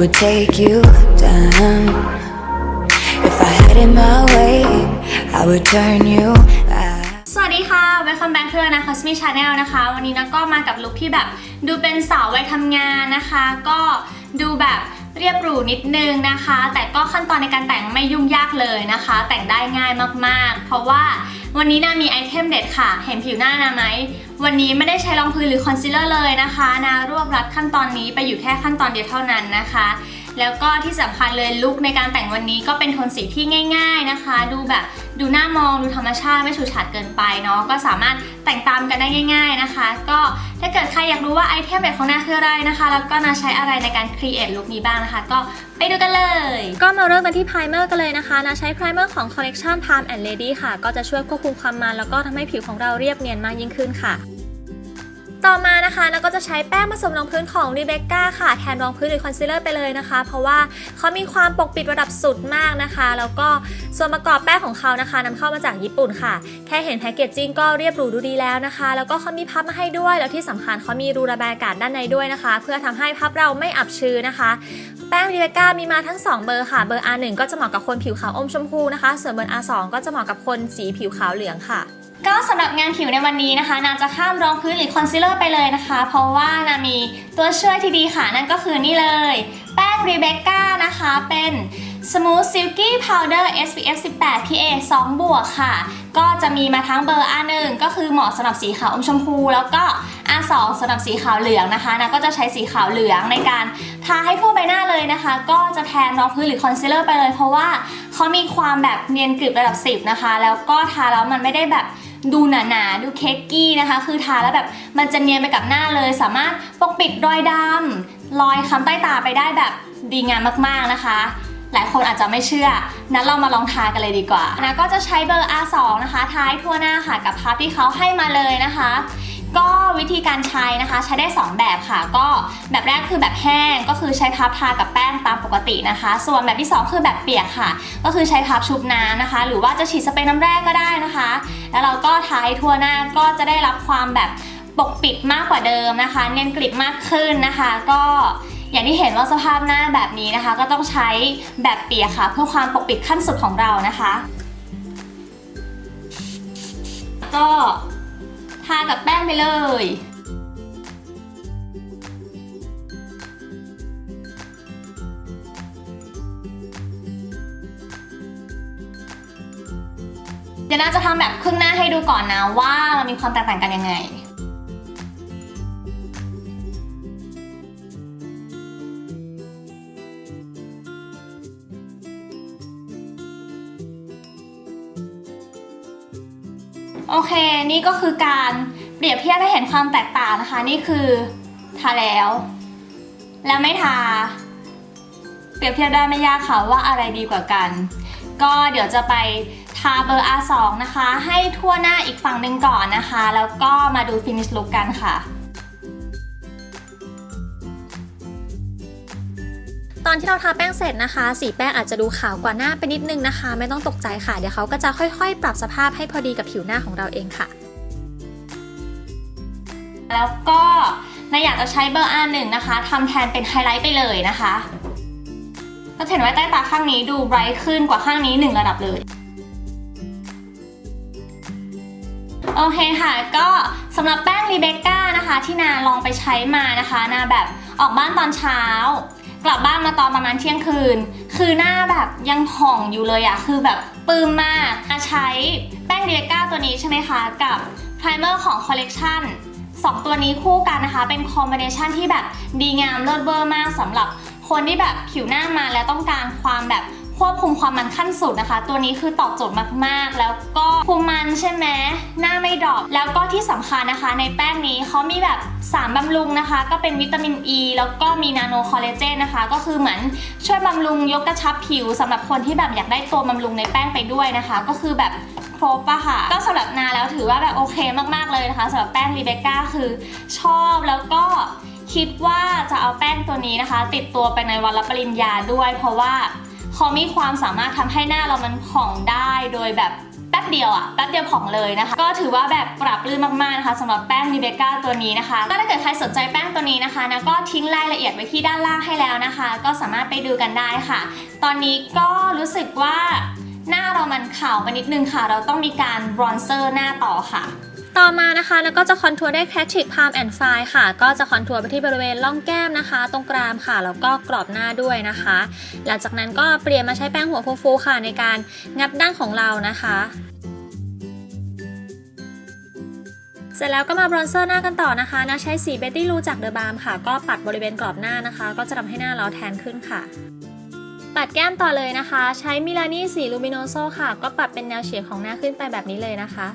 would take you down. If I had it my way, I would turn you out. สวัสดีค่ะ Welcome back to นะ Cosme Channel นะคะ วันนี้นะก็มากับลุคที่แบบดูเป็นสาววัยทำงานนะคะ ก็ดูแบบเรียบหรูนิดนึงนะคะ แต่ก็ขั้นตอนในการแต่งไม่ยุ่งยากเลยนะคะ แต่งได้ง่ายมากๆ เพราะว่า วันนี้นามีไอเทมเด็ดค่ะ เห็นผิวหน้านาไหม วันนี้ไม่ได้ใช้รองพื้นหรือคอนซีลเลอร์เลยนะคะ นารวบรัดขั้นตอนนี้ไปอยู่แค่ขั้นตอนเดียวเท่านั้นนะคะ แล้วก็ที่สำคัญเลยลุคในการแต่งวันนี้ก็เป็นโทนสีที่ง่าย ๆนะคะ ดูแบบดูหน่ามองดูธรรมชาติไม่ฉูดฉาดเกินไปเนาะก็สามารถแต่งตามกันได้ง่าย ๆนะคะ ก็ถ้าเกิดใครอยากรู้ว่าไอเทมเด็ดของนาคืออะไรนะคะ แล้วก็นาใช้อะไรในการครีเอทลุคนี้บ้างนะคะ ก็ไปดูกันเลย ก็มาเริ่มกันที่ไพรเมอร์กันเลยนะคะนาใช้ไพรเมอร์ของคอลเลกชัน Palm and Lady ค่ะ ก็จะช่วยควบคุมความมันแล้วก็ทำให้ผิวของเราเรียบเนียนมากยิ่งขึ้นค่ะ ต่อมานะคะแล้วก็จะใช้แป้งผสมรองพื้นของ Rebecca ค่ะแทนรองพื้นหรือคอนซีลเลอร์ไปเลยนะคะ เพราะว่าเขามีความปกปิดระดับสุดมากนะคะ แล้วก็ส่วนประกอบแป้งของเขานะคะนำเข้ามาจากญี่ปุ่นค่ะ แค่เห็นแพคเกจจิ้งก็เรียบหรูดูดีแล้วนะคะ แล้วก็เขามีพับมาให้ด้วย แล้วที่สำคัญเขามีรูระบายอากาศด้านในด้วยนะคะ เพื่อทำให้พับเราไม่อับชื้นนะคะแป้ง Rebecca มีมาทั้ง 2 เบอร์ค่ะ เบอร์ R1 ก็จะเหมาะกับคนผิวขาวอมชมพูนะคะ ส่วนเบอร์ R2 ก็จะเหมาะกับคนสีผิวขาวเหลืองค่ะ ก็สำหรับงานผิวในวันนี้นะคะ นาจะข้ามรองพื้นหรือคอนซีลเลอร์ไปเลยนะคะ เพราะว่านามีตัวช่วยที่ดีค่ะ นั่นก็คือนี่เลย แป้ง Rebecca นะคะ เป็น Smooth Silky Powder SPF 18 PA 2 บวกค่ะ ก็จะมีมาทั้งเบอร์ R1 ก็คือเหมาะสำหรับสีขาวอมชมพู แล้วก็ R2 สำหรับสีขาวเหลืองนะคะนาก็จะใช้สีขาวเหลืองในการทาให้ทั่วใบหน้าเลยนะคะ ก็จะแทนรองพื้นหรือคอนซีลเลอร์ไปเลย เพราะว่าเขามีความแบบเนียนกริบระดับ 10 นะคะ แล้วก็ทาแล้วมันไม่ได้แบบ ดูหนาๆ ดูเค้กกี้นะคะ คือทาแล้วแบบมันจะเนียนไปกับหน้าเลย สามารถปกปิดรอยดำรอยค้ำใต้ตาไปได้แบบดีงามมากๆนะคะ หลายคนอาจจะไม่เชื่อ นั้นเรามาลองทากันเลยดีกว่านะก็จะใช้เบอร์ R2 นะคะทายทั่วหน้าค่ะกับพับที่เขาให้มาเลยนะคะ ก็วิธีการใช้นะคะใช้ได้ 2 แบบค่ะ ก็แบบแรกคือแบบแห้งก็คือใช้พับทากับแป้งตามปกตินะคะ ส่วนแบบที่ 2 คือแบบเปียกค่ะ ก็คือใช้พับชุบน้ำนะคะ หรือว่าจะฉีดสเปรย์น้ำแร่ก็ได้นะคะ แล้วเราก็ทาให้ทั่วหน้าก็จะได้รับความแบบปกปิดมากกว่าเดิมนะคะ เนียนกริบมากขึ้นนะคะ ก็อย่างที่เห็นว่าสภาพหน้าแบบนี้นะคะ ก็ต้องใช้แบบเปียกค่ะ เพื่อความปกปิดขั้นสุดของเรานะคะ ก็ากับแป้งไปเลย เดี๋ยวน่าจะทำแบบครึ่งหน้าให้ดูก่อนนะว่ามันมีความแตกต่างกันยังไง โอเค นี่ก็คือการเปรียบเทียบให้เห็นความแตกต่างนะคะ นี่คือทาแล้ว แล้วไม่ทา เปรียบเทียบได้ไม่ยากค่ะว่าอะไรดีกว่ากัน ก็เดี๋ยวจะไปทาเบอร์ R2 นะคะ ให้ทั่วหน้าอีกฝั่งหนึ่งก่อนนะคะ แล้วก็มาดู finish look กันค่ะ อนที่เราทาแป้งเสร็จนะคะ สีแป้งอาจจะดูขาวกว่าหน้าไปนิดนึงนะคะ ไม่ต้องตกใจค่ะ เดี๋ยวเขาก็จะค่อยๆ ปรับสภาพให้พอดีกับผิวหน้าของเราเองค่ะ แล้วก็นายอยากจะใช้เบอร์ R1 นะคะทำแทนเป็นไฮไลท์ไปเลยนะคะก็เห็นว่าใต้ตาข้างนี้ดูไบรท์ขึ้นกว่าข้างนี้1ระดับเลยโอเคค่ะ ก็สำหรับแป้งรีเบคก้านะคะ ที่นาลองไปใช้มานะคะ นาแบบออกบ้านตอนเช้า กลับบ้านมาตอนประมาณเที่ยงคืน คือหน้าแบบยังผ่องอยู่เลยอะคือแบบปื้มมากอาใช้แป้งดีเก้าตัวนี้ใช่ไหมคะ กับไพรเมอร์ของคอลเลกชันสองตัวนี้คู่กันนะคะ เป็นคอมบิเนชันที่แบบดีงามเลิศเบอร์มากสำหรับคนที่แบบผิวหน้ามาแล้วต้องการความแบบ ควบคุมความมันขั้นสุดนะคะ ตัวนี้คือตอบโจทย์มากๆ แล้วก็คุมมันใช่ไหมหน้าไม่ดรอปแล้วก็ที่สำคัญนะคะ ในแป้งนี้เขามีแบบสารบำรุงนะคะ ก็เป็นวิตามินอ e, ีแล้วก็มีนาโนคอลลาเจนนะคะ ก็คือเหมือนช่วยบำรุงยกกระชับผิวสำหรับคนที่แบบอยากได้ตัวบำรุงในแป้งไปด้วยนะคะ ก็คือแบบครบอะค่ะ ก็สำหรับนาแล้วถือว่าแบบโอเคมากๆเลยนะคะสำหรับแป้งรีเบคก้าคือชอบแล้วก็คิดว่าจะเอาแป้งตัวนี้นะคะ ติดตัวไปในวันรับปริญญาด้วย เพราะว่า เขามีความสามารถทำให้หน้าเรามันผ่องได้โดยแบบแป๊บเดียวอะแป๊บเดียวผ่องเลยนะคะ ก็ถือว่าแบบปรับปรื้มมากๆนะคะสำหรับแป้งนิเบก้าตัวนี้นะคะ ก็ถ้าเกิดใครสนใจแป้งตัวนี้นะคะนะก็ทิ้งรายละเอียดไว้ที่ด้านล่างให้แล้วนะคะ ก็สามารถไปดูกันได้ค่ะ ตอนนี้ก็รู้สึกว่าหน้าเรามันขาวไปนิดนึงค่ะ เราต้องมีการบรอนเซอร์หน้าต่อค่ะ ต่อมานะคะแล้วก็จะคอนทัวร์ด้วย Patrick Palm and f i ค่ะ ก็จะคอนทัวร์ไปที่บริเวณร่องแก้มนะคะ ตรงกรามค่ะ แล้วก็กรอบหน้าด้วยนะคะ หลังจากนั้นก็เปลี่ยนมาใช้แป้งหัวฟูๆค่ะในการงับดั้งของเรานะคะเสร็จแล้วก็มาบรอนเซอร์หน้ากันต่อนะคะนะใช้สีเบตตี้ลูจากเดอะบาร์มค่ะ ก็ปัดบริเวณกรอบหน้านะคะ ก็จะทำให้หน้าเราแทนขึ้นค่ะ ปัดแก้มต่อเลยนะคะ ใช้มิลานี่สีลูมิโนโซค่ะ ก็ปัดเป็นแนวเฉียงของหน้าขึ้นไปแบบนี้เลยนะคะ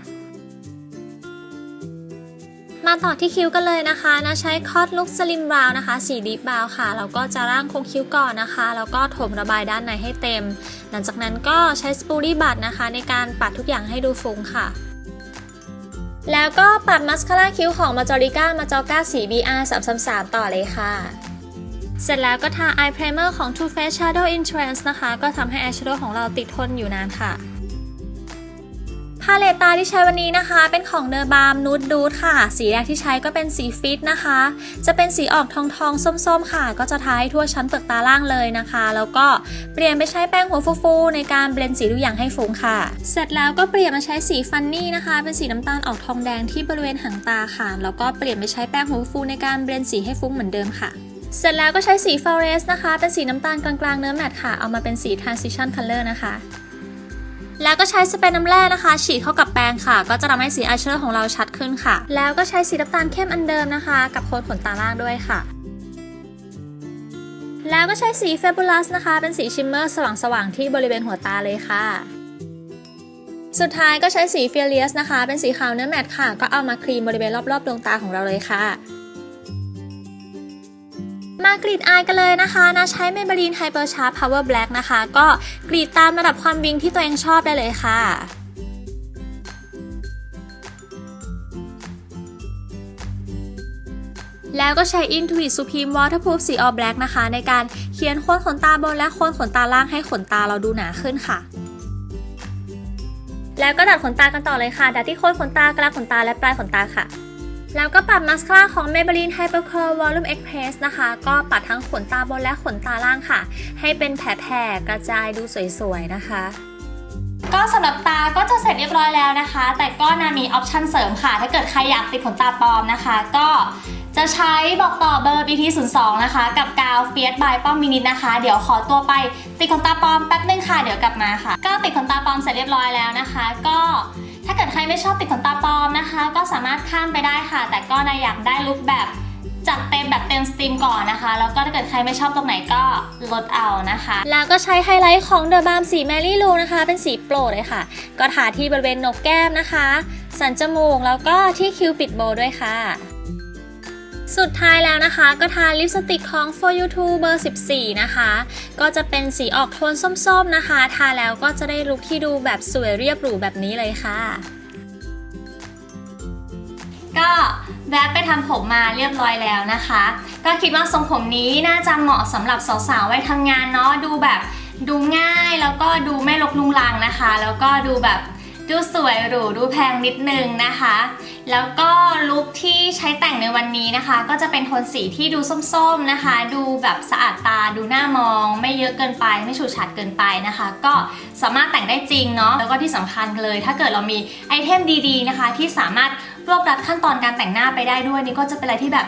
มาต่อที่คิ้วกันเลยนะคะนะใช้คอตลุกสลิมบราวนะคะ สีดีบราวค่ะ แล้วก็จะร่างโครงคิ้วก่อนนะคะ แล้วก็ถมระบายด้านในให้เต็ม หลังจากนั้นก็ใช้สปูรี่บัตนะคะ ในการปัดทุกอย่างให้ดูฟุ้งค่ะแล้วก็ปัดมัสคาร่าคิ้วของมาจอริก้ามาจอก้าสี BR 333ต่อเลยค่ะ เสร็จแล้วก็ทา eye primer ของ Too Faced Shadow Entrance นะคะ ก็ทำให้ eyeshadow ของเราติดทนอยู่นานค่ะ พาเลตตาที่ใช้วันนี้นะคะ เป็นของเนอร์บามนูดดูดค่ะ สีแรกที่ใช้ก็เป็นสีฟิตนะคะ จะเป็นสีออกทองทองๆส้มๆ ค่ะ ก็จะทาให้ทั่วชั้นเปลือกตาล่างเลยนะคะ แล้วก็เปลี่ยนไปใช้แป้งหัวฟูๆ ในการเบลนด์สีทุกอย่างให้ฟุ้งค่ะ เสร็จแล้วก็เปลี่ยนมาใช้สีฟันนี่นะคะ เป็นสีน้ำตาลออกทองแดงที่บริเวณหางตาค่ะ แล้วก็เปลี่ยนไปใช้แป้งหัวฟูในการเบลนด์สีให้ฟุ้งเหมือนเดิมค่ะเสร็จแล้วก็ใช้สี Forest นะคะ เป็นสีน้ำตาลกลางๆเนื้อแมตต์ค่ะ เอามาเป็นสี Transition Color นะคะ แล้วก็ใช้สเปรย์น้ำแร่นะคะ ฉีดเข้ากับแปรงค่ะ ก็จะทำให้สีอายแชโดว์ของเราชัดขึ้นค่ะ แล้วก็ใช้สีน้ำตาลเข้มอันเดิมนะคะ กับโคนขนตาล่างด้วยค่ะ แล้วก็ใช้สี Fabulous นะคะ เป็นสีชิมเมอร์สว่างๆที่บริเวณหัวตาเลยค่ะสุดท้ายก็ใช้สี Fearless นะคะ เป็นสีขาวเนื้อแมตต์ค่ะ ก็เอามาครีมบริเวณรอบๆดวงตาของเราเลยค่ะ มากรีดอายกันเลยนะคะนะใช้ Maybelline Hyper Sharp Power Black นะคะ ก็กรีดตามระดับความวิงที่ตัวเองชอบได้เลยค่ะแล้วก็ใช้ Intuit Supreme Waterproof สี All Black นะคะ ในการเขียนโคนขนตาบนและโคนขนตาล่างให้ขนตาเราดูหนาขึ้นค่ะ แล้วก็ดัดขนตากันต่อเลยค่ะ ดัดที่โคนขนตากลางขนตาและปลายขนตาค่ะ แล้วก็ปัดมัสคาร่าของ Maybelline Hyper Curl Volume Express นะคะ ก็ปัดทั้งขนตาบนและขนตาล่างค่ะ ให้เป็นแผ่ๆกระจายดูสวยๆนะคะก็สำหรับตาก็จะเสร็จเรียบร้อยแล้วนะคะ แต่ก็นามีออปชันเสริมค่ะ ถ้าเกิดใครอยากติดขนตาปลอมนะคะ ก็จะใช้บอกต่อเบอร์ BT02 นะคะ กับกาวเฟียสบายป้อมมินินะคะ เดี๋ยวขอตัวไปติดขนตาปลอมแป๊บนึงค่ะ เดี๋ยวกลับมาค่ะ ก็ติดขนตาปลอมเสร็จเรียบร้อยแล้วนะคะ ก็ ถ้าเกิดใครไม่ชอบติดขนตาปลอมนะคะ ก็สามารถข้ามไปได้ค่ะ แต่ก็นายอยากได้ลุคแบบจัดเต็มแบบเต็มสตรีมก่อนนะคะ แล้วก็ถ้าเกิดใครไม่ชอบตรงไหนก็ลดเอานะคะ แล้วก็ใช้ไฮไลท์ของ The Balm สีแมรี่ลูนะคะ เป็นสีโปรดเลยค่ะ ก็ทาที่บริเวณโหนกแก้มนะคะ สันจมูกแล้วก็ที่คิ้วปิดโบด้วยค่ะ สุดท้ายแล้วนะคะ ก็ทาลิปสติกของ For You t o เบอร์ 14 นะคะ ก็จะเป็นสีออกโทนส้มๆนะคะ ทาแล้วก็จะได้ลุคที่ดูแบบสวยเรียบหรูแบบนี้เลยค่ะ ก็แวะไปทำผมมาเรียบร้อยแล้วนะคะ ก็คิดว่าทรงผมนี้น่าจะเหมาะสำหรับสาวๆไวัยทำงานเนาะดูแบบดูง่ายแล้วก็ดูไม่ลกลุงลังนะคะ แล้วก็ดูแบบ ดูสวยหรูดูแพงนิดนึงนะคะ แล้วก็ลุคที่ใช้แต่งในวันนี้นะคะ ก็จะเป็นโทนสีที่ดูส้มๆนะคะ ดูแบบสะอาดตาดูน่ามอง ไม่เยอะเกินไปไม่ฉูดฉาดเกินไปนะคะ ก็สามารถแต่งได้จริงเนาะแล้วก็ที่สำคัญเลย ถ้าเกิดเรามีไอเทมดีๆนะคะ ที่สามารถรวบรัดขั้นตอนการแต่งหน้าไปได้ด้วยนี่ก็จะเป็นอะไรที่แบบ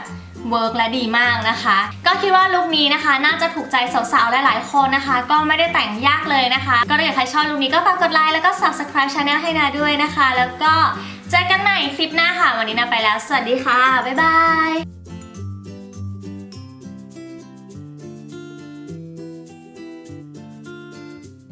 เวิร์กและดีมากนะคะ ก็คิดว่าลุคนี้นะคะ น่าจะถูกใจสาวๆ หลายๆ คนนะคะ ก็ไม่ได้แต่งยากเลยนะคะ ก็ถ้าใครชอบลุคนี้ก็ฝากกดไลค์แล้วก็ subscribe channel ให้นาด้วยนะคะ แล้วก็เจอกันใหม่คลิปหน้าค่ะ วันนี้นาไปแล้ว สวัสดีค่ะ บ๊ายบาย